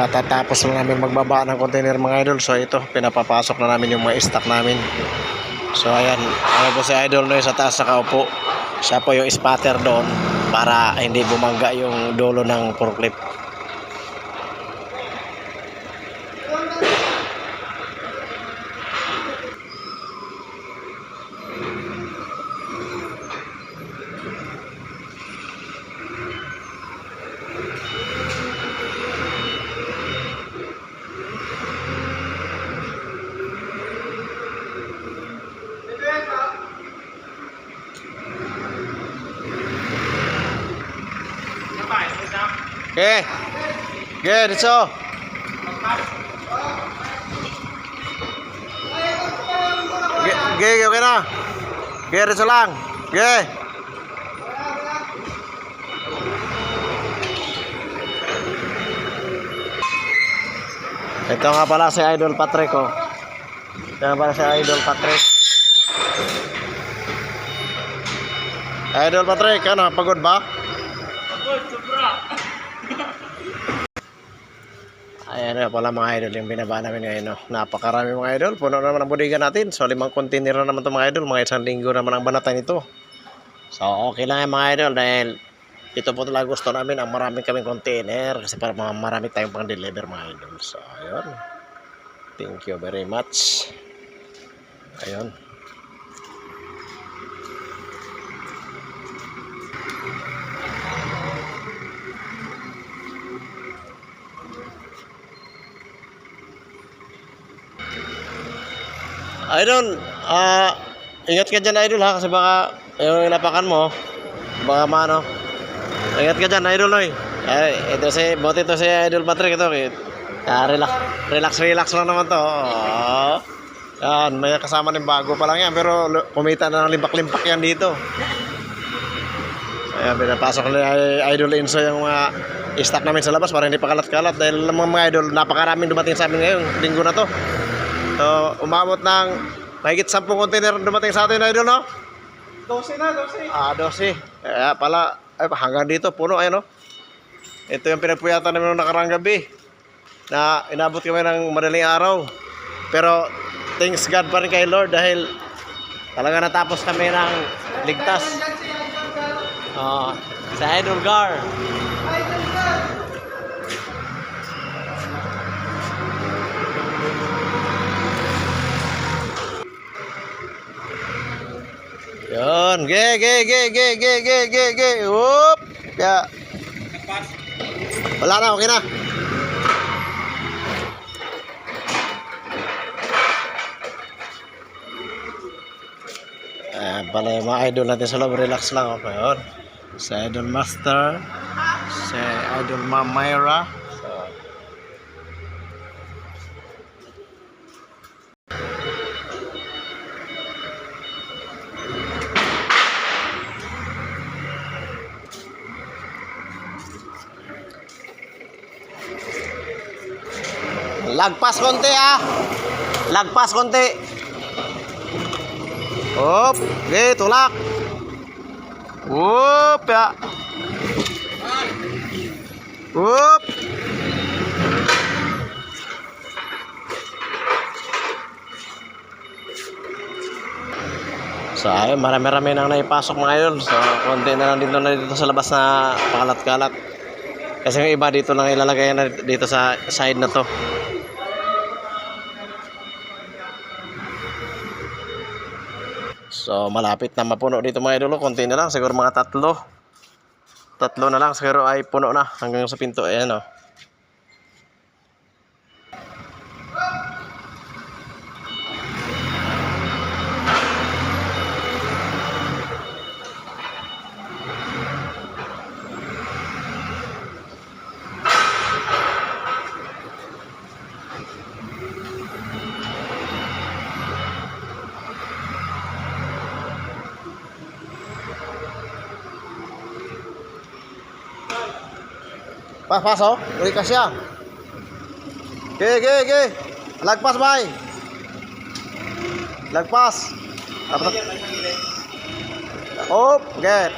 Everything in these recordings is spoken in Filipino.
Katatapos na namin magbaba ng container mga idol. So ito, pinapapasok na namin yung mga stock namin. So ayan, ano po si idol no sa taas nakaupo. Siya po yung spatter doon para hindi bumangga yung dulo ng forklift. Okay. Good, dito. Okay, okay, okay na. Okay, dito lang. Okay. Ito nga pala si Idol Patrick oh. Ito nga pala si Idol Patrick. Idol Patrick, ano, pagod ba? Ayan na pala mga idol yung binaba namin ngayon. No? Napakarami mga idol. Puno naman ang bodega natin. So limang container na naman ito mga idol. Mga isang linggo naman ang banatan nito. So okay lang yan mga idol dahil ito po talaga gusto namin ang marami kaming container kasi para mga marami tayong pang deliver mga idol. So ayun. Thank you very much. Ayun. Idol, ah, ingat ka dyan idol ha kasi baka yung inapakan mo, baka maano. Ingat ka dyan idol noy. Ay, ito si, buti to si Idol Patrick ito. eh. Ah, relax, relax, relax lang naman to. Oo. Yan, may kasama ng bago pa lang yan pero kumita na ng limpak-limpak yan dito. Ayan, pinapasok ni Idol Inso yung mga stock namin sa labas para hindi pa kalat-kalat dahil mo mga idol, napakaraming dumating sa amin ngayon, linggo na to. So, umabot ng mahigit 10 container dumating sa atin, idol, no? 12 na, 12. Ah, 12. Kaya pala, ay, hanggang dito, puno, ayun, no? Ito yung pinagpuyatan namin noong nakarang gabi na inabot kami ng madaling araw. Pero, thanks God pa rin kay Lord dahil talaga natapos kami ng ligtas. Ah, sa Idol Gar. Yun, ge, ge, ge, ge, ge, ge, ge, ge, whoop. Ya. Wala na, okay na. Eh, pala yung mga idol natin sa loob, relax lang ako yun. Sa Idol Master, sa Idol Ma'am Myra. Lagpas konti ah. Lagpas konti. Hop, okay, tulak. Hop, ya. Hop. So, ayun, marami-rami nang naipasok mga idol. So, konti na lang dito na dito sa labas na pakalat-kalat. Kasi yung iba dito lang ilalagay na dito sa side na to. So malapit na mapuno dito mga idolo. Konti na lang. Siguro mga tatlo. Tatlo na lang. Siguro ay puno na hanggang sa pinto. Ayan o. Pas, pas oh. Uli ka siya. Ge, ge, ge. Lagpas bay. Lagpas. Dapat. Op, get.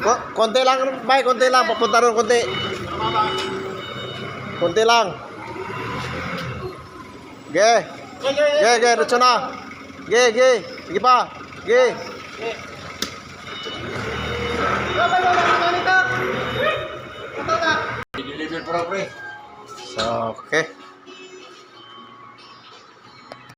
Ko- konti lang, bay, konti lang. Papunta ron, konti. Konti lang. Ge. Ge, ge, diretso na. Ge, ge. Sige pa. Ge. Deliver So, okay.